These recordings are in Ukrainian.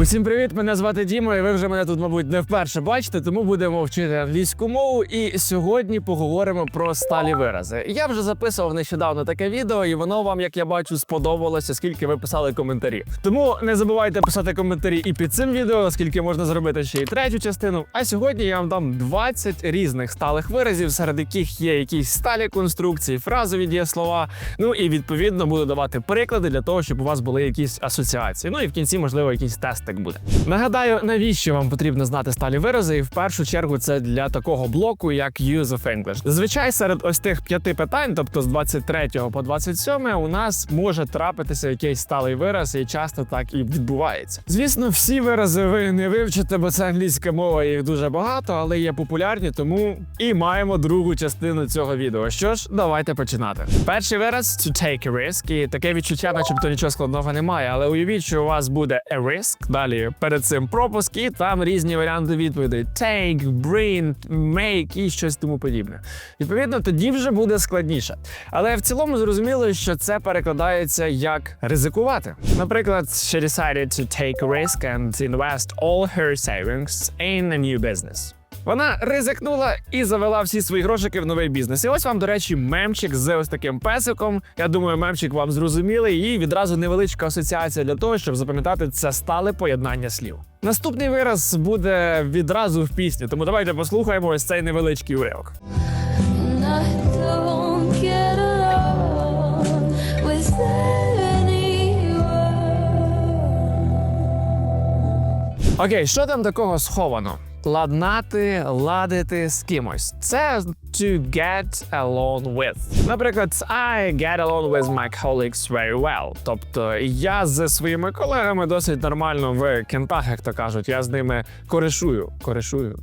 Усім привіт! Мене звати Діма, і ви вже мене тут, мабуть, не вперше бачите, тому будемо вчити англійську мову. І сьогодні поговоримо про сталі вирази. Я вже записував нещодавно таке відео, і воно вам, як я бачу, сподобалося, оскільки ви писали коментарі. Тому не забувайте писати коментарі і під цим відео, оскільки можна зробити ще й третю частину. А сьогодні я вам дам 20 різних сталих виразів, серед яких є якісь сталі конструкції, фразові дієслова. Ну і відповідно буду давати приклади для того, щоб у вас були якісь асоціації. Ну і в кінці, можливо, якийсь тестик буде. Нагадаю, навіщо вам потрібно знати сталі вирази, і в першу чергу це для такого блоку, як Use of English. Зазвичай серед ось тих п'яти питань, тобто з 23 по 27, у нас може трапитися якийсь сталий вираз, і часто так і відбувається. Звісно, всі вирази ви не вивчите, бо це англійська мова, їх дуже багато, але є популярні, тому і маємо другу частину цього відео. Що ж, давайте починати. Перший вираз to take a risk, і таке відчуття, начебто нічого складного немає. Але уявіть, що у вас буде a risk, далі перед цим пропуск, і там різні варіанти відповідей: take, bring, make і щось тому подібне. Відповідно, тоді вже буде складніше. Але в цілому зрозуміло, що це перекладається як ризикувати. Наприклад, she decided to take a risk and invest all her savings in a new business. Вона ризикнула і завела всі свої грошики в новий бізнес. І ось вам, до речі, мемчик з ось таким песиком. Я думаю, мемчик вам зрозумілий, і відразу невеличка асоціація для того, щоб запам'ятати це стале поєднання слів. Наступний вираз буде відразу в пісні, тому давайте послухаємо ось цей невеличкий уривок. Окей, що там такого сховано? Ладнати, ладити з кимось. Це to get along with. Наприклад, I get along with my colleagues very well. Тобто я зі своїми колегами досить нормально в кентах, як то кажуть. Я з ними коришую. Коришую.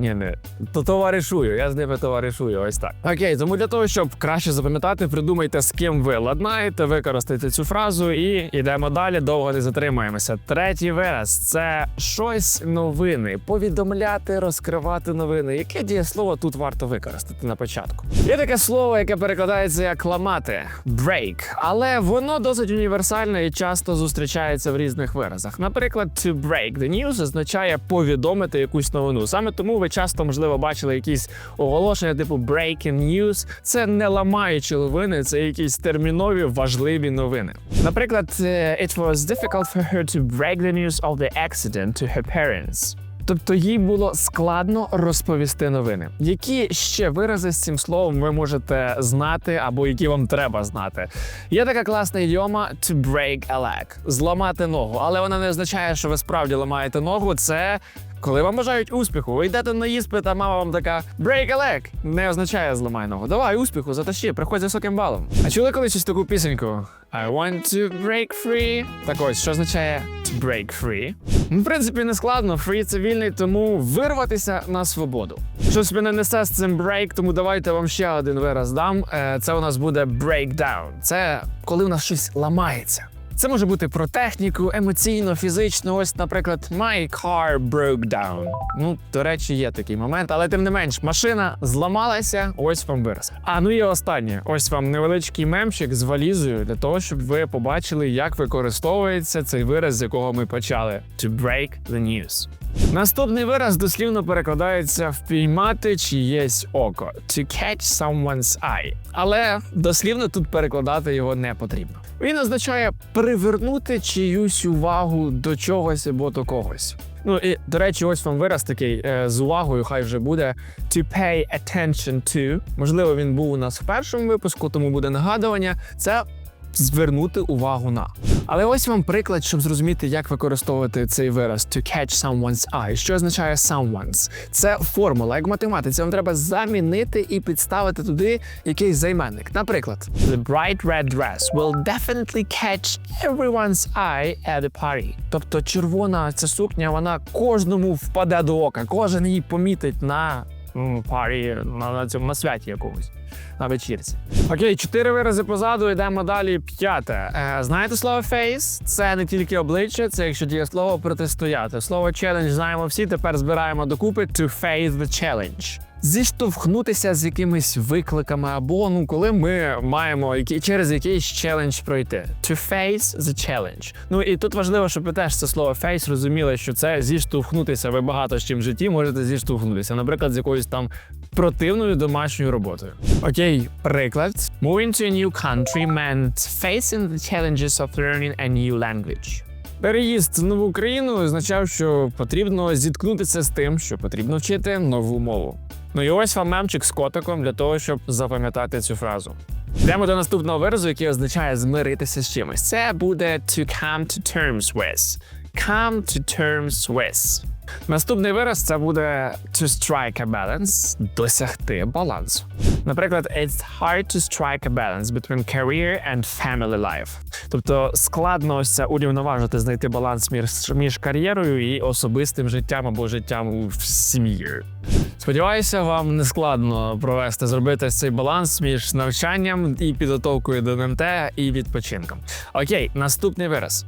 Ні, не то товаришую. Я з ними товаришую. Ось так. Окей, тому для того, щоб краще запам'ятати, придумайте, з ким ви ладнаєте, використайте цю фразу і йдемо далі. Довго не затримаємося. Третій вираз це щось новини. Повідомляти, розкривати новини. Яке дієслово тут варто використати на початку? Є таке слово, яке перекладається як ламати break, але воно досить універсальне і часто зустрічається в різних виразах. Наприклад, to break the news означає повідомити якусь новину. Саме тому ви часто, можливо, бачили якісь оголошення, типу breaking news. Це не ламаючі новини, це якісь термінові важливі новини. Наприклад, е, it was difficult for her to break the news of the accident to her parents. Тобто їй було складно розповісти новини. Які ще вирази з цим словом ви можете знати, або які вам треба знати? Є така класна ідіома to break a leg – зламати ногу, але вона не означає, що ви справді ламаєте ногу. Це коли вам бажають успіху, ви йдете на іспит, а мама вам така break a leg не означає зламай ногу. Давай успіху, затащи, приходь з високим балом. А чули колись таку пісеньку? I want to break free. Так ось, що означає to break free? Ну, В принципі, не складно. Free – це вільний, тому вирватися на свободу. Щось мене несе з цим break, тому давайте вам ще один вираз дам. Е, Це у нас буде breakdown. Це коли у нас щось ламається. Це може бути про техніку, емоційно, фізично. Ось, наприклад, my car broke down. Ну, до речі, є такий момент, але тим не менш, машина зламалася. Ось вам вираз. А ну і останнє. Ось вам невеличкий мемчик з валізою для того, щоб ви побачили, як використовується цей вираз, з якого ми почали. To break the news. Наступний вираз дослівно перекладається впіймати чиєсь око. To catch someone's eye. Але дослівно тут перекладати його не потрібно. Він означає привернути чиюсь увагу до чогось або до когось. Ну і до речі, ось вам вираз такий е, з увагою, хай вже буде to pay attention to. Можливо, він був у нас в першому випуску, тому буде нагадування. Це звернути увагу на. Але ось вам приклад, щоб зрозуміти, як використовувати цей вираз to catch someone's eye. Що означає someone's? Це формула, як в математиці. Вам треба замінити і підставити туди якийсь займенник. Наприклад, the bright red dress will definitely catch everyone's eye at the party. Тобто червона ця сукня, вона кожному впаде до ока, кожен її помітить на парі, на, на цьому на святі якомусь. На вечірці. Окей, чотири вирази позаду, йдемо далі. П'яте. Е, знаєте слово face? Це не тільки обличчя, це якщо діє слово протистояти. Слово challenge знаємо всі. Тепер збираємо докупи to face the challenge. зіштовхнутися з якимись викликами, або ну, коли ми маємо які, через якийсь челендж пройти. To face the challenge. Ну і тут важливо, щоб ви теж це слово face розуміли, що це зіштовхнутися. Ви багато з чим в житті можете зіштовхнутися, наприклад, з якоюсь там противною домашньою роботою. Окей, приклад. Moving to a new country meant facing the challenges of learning a new language. Переїзд в нову країну означав, що потрібно зіткнутися з тим, що потрібно вчити нову мову. Ну і ось вам мемчик з котиком для того, щоб запам'ятати цю фразу. Йдемо до наступного виразу, який означає змиритися з чимось. Це буде to come to terms with. Come to terms with. Наступний вираз це буде to strike a balance, досягти балансу. Наприклад, it's hard to strike a balance between career and family life. Тобто складно ось це урівноважити, знайти баланс між, між кар'єрою і особистим життям або життям в сім'ї. Сподіваюся, вам не складно провести, зробити цей баланс між навчанням і підготовкою до НМТ і відпочинком. Окей, наступний вираз.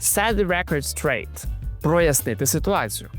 Set the record straight. Прояснити ситуацію.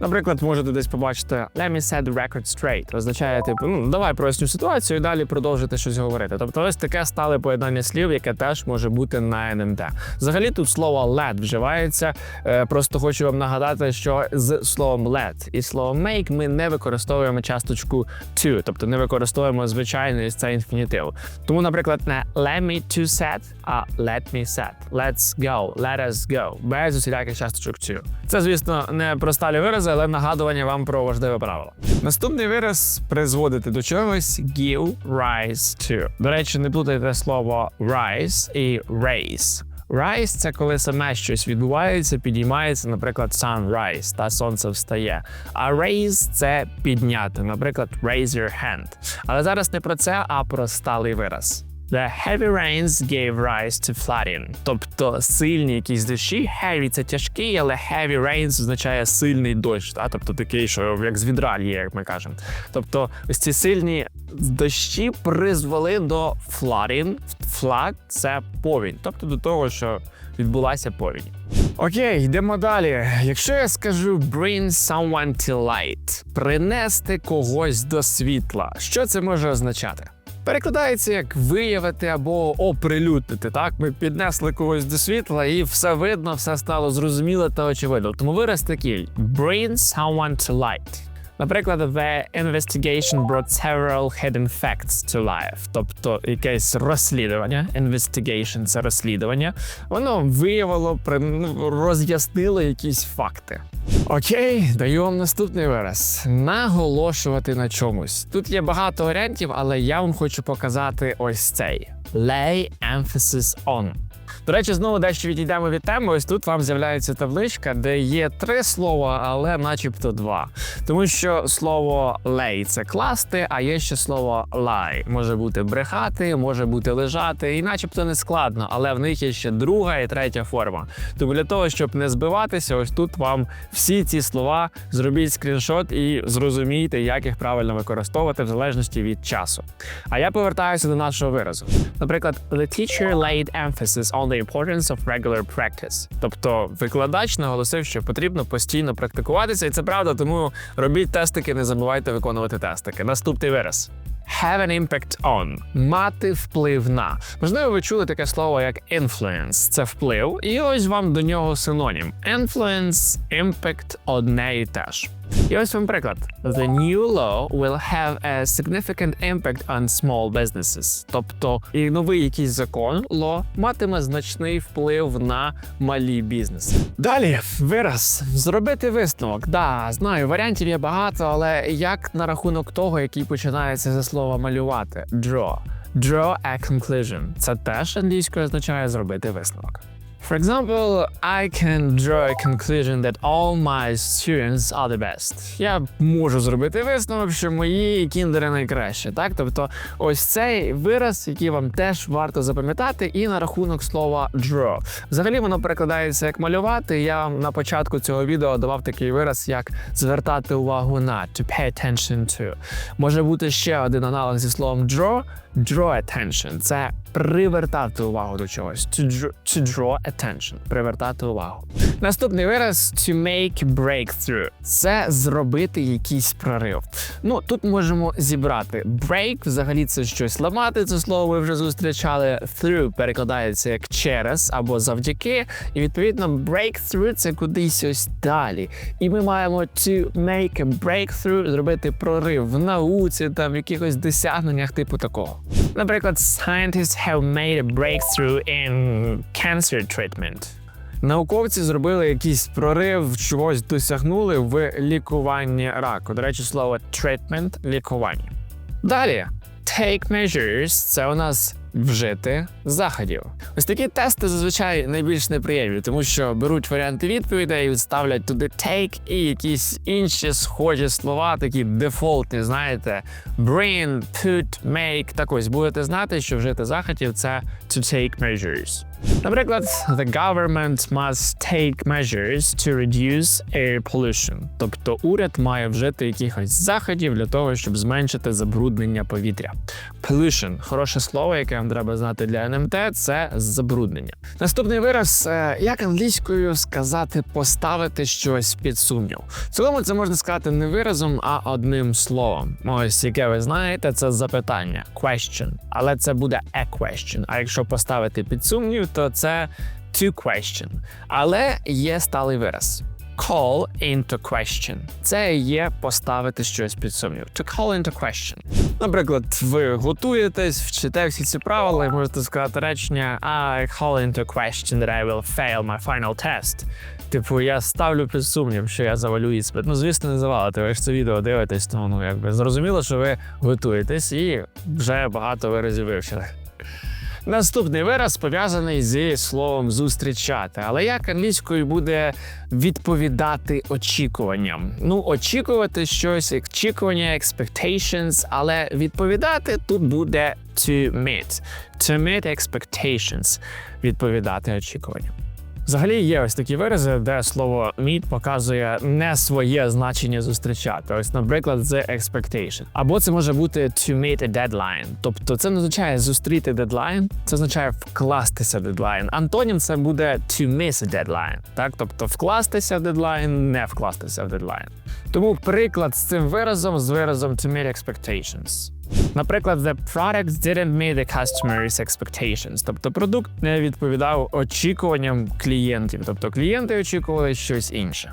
Наприклад, можете десь побачити Let me set the record straight. Означає, типу, ну давай проясню ситуацію і далі продовжити щось говорити. Тобто, ось таке стале поєднання слів, яке теж може бути на НМТ. Взагалі тут слово let вживається. Е, Просто хочу вам нагадати, що з словом let і словом make ми не використовуємо часточку to, тобто не використовуємо звичайний цей інфінітив. Тому, наприклад, не let me to set, а let me set. Let's go, let us go. Без усіляких часточок to. Це, звісно, не просталі вирази, але нагадування вам про важливе правило. Наступний вираз призводити до чогось give rise to. До речі, не плутайте слово rise і raise. Rise – це коли саме щось відбувається, підіймається, наприклад, sunrise, та сонце встає. А raise – це підняти, наприклад, raise your hand. Але зараз не про це, а про сталий вираз. The heavy rains gave rise to flooding. Тобто сильні якісь дощі. Heavy – це тяжкий, але heavy rains означає сильний дощ, та? тобто такий, що як з відра лє, як ми кажемо. Тобто ось ці сильні дощі призвели до flooding. Flood – це повінь, тобто до того, що відбулася повінь. Окей, йдемо далі. Якщо я скажу bring someone to light, принести когось до світла, що це може означати? Перекладається як виявити або оприлюднити. Так, ми піднесли когось до світла, і все видно, все стало зрозуміло та очевидно. Тому вираз такий: bring someone to light. Наприклад, the investigation brought several hidden facts to life. Тобто якесь розслідування, investigation – це розслідування, воно виявило, ну, роз'яснило якісь факти. Окей, даю вам наступний вираз. Наголошувати на чомусь. Тут є багато варіантів, але я вам хочу показати ось цей: lay emphasis on. До речі, знову дещо відійдемо від теми. Ось тут вам з'являється табличка, де є три слова, але начебто два. Тому що слово lay – це класти, а є ще слово lie. Може бути брехати, може бути лежати, і начебто не складно, але в них є ще друга і третя форма. Тому для того, щоб не збиватися, ось тут вам всі ці слова зробіть скріншот і зрозумійте, як їх правильно використовувати в залежності від часу. А я повертаюся до нашого виразу. Наприклад, the teacher laid emphasis on the importance of regular practice. Тобто викладач наголосив, що потрібно постійно практикуватися, і це правда, тому робіть тестики, не забувайте виконувати тестики. Наступний вираз. Have an impact on – мати вплив на. Можливо, ви чули таке слово як influence – це вплив, і ось вам до нього синонім. Influence, impact – одне і те ж. І ось вам приклад. The new law will have a significant impact on small businesses. Тобто, і новий якийсь закон law матиме значний вплив на малі бізнеси. Далі вираз зробити висновок. Да, знаю, варіантів є багато, але як на рахунок того, який починається зі слова малювати? Draw. Draw a conclusion. Це теж англійською означає зробити висновок. For example, I can draw a conclusion that all my students are the best. Я можу зробити висновок, що мої кіндери найкраще. Так, тобто, ось цей вираз, який вам теж варто запам'ятати, і на рахунок слова draw. Взагалі воно перекладається як малювати. Я вам на початку цього відео давав такий вираз, як звертати увагу на to pay attention to. Може бути ще один аналог зі словом draw. Draw attention – це привертати увагу до чогось. To draw, to draw attention. Привертати увагу. Наступний вираз to make breakthrough. Це зробити якийсь прорив. Ну тут можемо зібрати break, взагалі це щось ламати. Це слово ви вже зустрічали. Through перекладається як через або завдяки. І відповідно breakthrough це кудись ось далі. І ми маємо to make a breakthrough, зробити прорив в науці, там в якихось досягненнях, типу такого. Наприклад, scientists have made a breakthrough in cancer treatment. Науковці зробили якийсь прорив, чогось досягнули в лікуванні раку. До речі, слово treatment – лікування. Далі take measures – це у нас вжити заходів. Ось такі тести зазвичай найбільш неприємні, тому що беруть варіанти відповідей, ставлять туди take і якісь інші схожі слова, такі дефолтні, знаєте, bring, put, make. Так ось будете знати, що вжити заходів це to take measures. Наприклад, the government must take measures to reduce air pollution. Тобто уряд має вжити якихось заходів для того, щоб зменшити забруднення повітря. Pollution – хороше слово, яке вам треба знати для НМТ, це забруднення. Наступний вираз, е, як англійською сказати, поставити щось під сумнів. В цілому це можна сказати не виразом, а одним словом. Ось яке ви знаєте, це запитання question. Але це буде a question. А якщо поставити під сумнів, то це to question. Але є сталий вираз. Call into question. Це є поставити щось під сумнів. To call into question. Наприклад, ви готуєтесь, вчите всі ці правила і можете сказати речення I call into question that I will fail my final test. Типу, я ставлю під сумнів, що я завалю іспит. Ну, звісно, не завалите, ви ж це відео дивитесь, тому ну якби зрозуміло, що ви готуєтесь і вже багато виразів вивчили. Наступний вираз пов'язаний зі словом зустрічати. Але як англійською буде відповідати очікуванням? Ну, очікувати щось, очікування, expectations, але відповідати тут буде to meet. To meet expectations. Відповідати очікуванням. Взагалі є ось такі вирази, де слово meet показує не своє значення зустрічати. Ось, наприклад, the expectation. Або це може бути to meet a deadline. Тобто це не означає зустріти дедлайн, це означає вкластися в дедлайн. Антонім це буде to miss a deadline. Так, тобто вкластися в дедлайн, не вкластися в дедлайн. Тому приклад з цим виразом з виразом to meet expectations. Наприклад, the product didn't meet the customer's expectations. Тобто продукт не відповідав очікуванням клієнтів. Тобто клієнти очікували щось інше.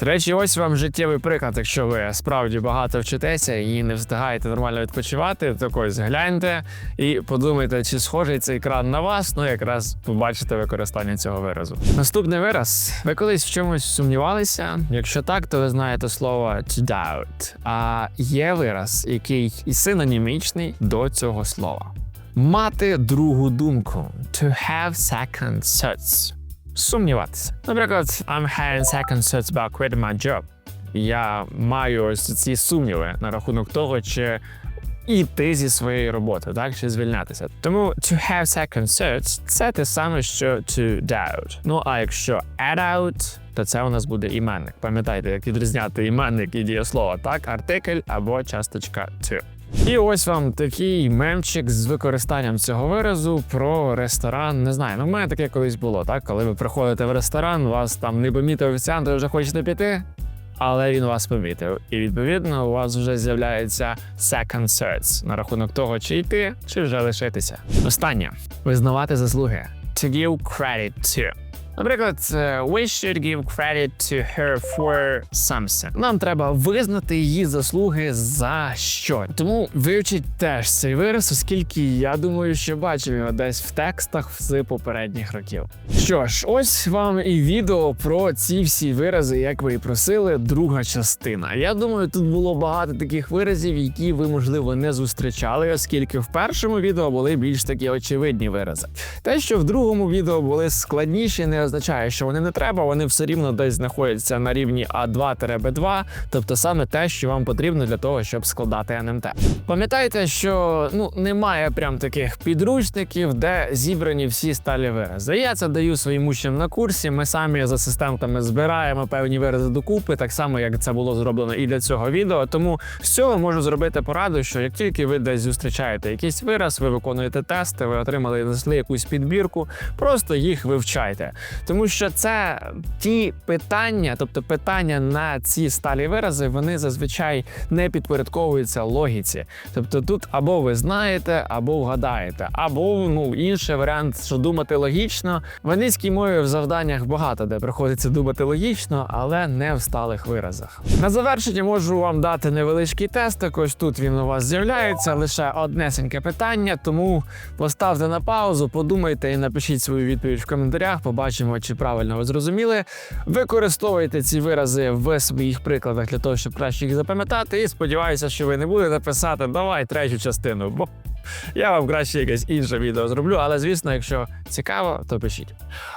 До речі, ось вам життєвий приклад, якщо ви справді багато вчитеся і не встигаєте нормально відпочивати, то ось гляньте і подумайте, чи схожий цей екран на вас, ну якраз побачите використання цього виразу. Наступний вираз. Ви колись в чомусь сумнівалися? Якщо так, то ви знаєте слово to doubt. А є вираз, який і синонімічний до цього слова. Мати другу думку. To have second thoughts. Сумніватися. Наприклад, I'm having second thoughts about quitting my job. Я маю ось ці сумніви на рахунок того, чи іти зі своєї роботи, так чи звільнятися. Тому to have second thoughts – це те саме, що to doubt. Ну а якщо add out, то це у нас буде іменник. Пам'ятайте, як відрізняти іменник і дієслово, так, артикль або часточка to. І ось вам такий мемчик з використанням цього виразу про ресторан. Не знаю, ну в мене таке колись було, так? Коли ви приходите в ресторан, вас там не помітив офіціант, ви вже хочете піти, але він вас помітив. І відповідно у вас вже з'являється second thoughts на рахунок того, чи йти, чи вже лишитися. Останнє визнавати заслуги. To give credit to. Наприклад, е, we should give credit to her for something. Нам треба визнати її заслуги за що. Тому вивчіть теж цей вираз, оскільки я думаю, що бачив його десь в текстах з попередніх років. Що ж, ось вам і відео про ці всі вирази, як ви і просили, друга частина. Я думаю, тут було багато таких виразів, які ви, можливо, не зустрічали, оскільки в першому відео були більш такі очевидні вирази. Те, що в другому відео були складніші, не означає, що вони не треба, вони все рівно десь знаходяться на рівні А2-Б2, тобто саме те, що вам потрібно для того, щоб складати НМТ. Пам'ятайте, що ну немає прям таких підручників, де зібрані всі сталі вирази. Я це даю своїм учням на курсі. Ми самі з асистентами збираємо певні вирази докупи, так само як це було зроблено і для цього відео. Тому з цього можу зробити пораду, що як тільки ви десь зустрічаєте якийсь вираз, ви виконуєте тести, ви отримали знайшли якусь підбірку, просто їх вивчайте. Тому що це ті питання, тобто питання на ці сталі вирази, вони зазвичай не підпорядковуються логіці. Тобто тут або ви знаєте, або вгадаєте, або ну інший варіант, що думати логічно. В англійській мові в завданнях багато де приходиться думати логічно, але не в сталих виразах. На завершення можу вам дати невеличкий тест. Також тут він у вас з'являється лише однесеньке питання, тому поставте на паузу, подумайте і напишіть свою відповідь в коментарях. Побачимо, чи правильно ви зрозуміли. Використовуйте ці вирази в своїх прикладах для того, щоб краще їх запам'ятати. І сподіваюся, що ви не будете писати давай третю частину, бо я вам краще якесь інше відео зроблю. Але звісно, якщо цікаво, то пишіть.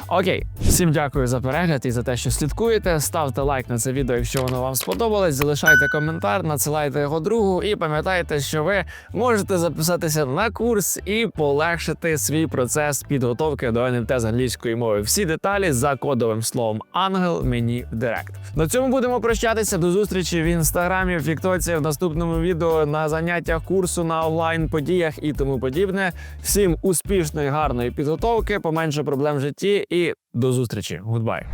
Окей, всім дякую за перегляд і за те, що слідкуєте. Ставте лайк на це відео, якщо воно вам сподобалось. Залишайте коментар, надсилайте його другу, і пам'ятайте, що ви можете записатися на курс і полегшити свій процес підготовки до НМТ з англійської мови. Всі деталі за кодовим словом ангел мені в директ. На цьому будемо прощатися. До зустрічі в інстаграмі, в Тіктоці, в наступному відео на заняттях курсу на онлайн подіях і тому подібне. Всім успішної, гарної підготовки, поменше проблем в житті і до зустрічі. Гудбай.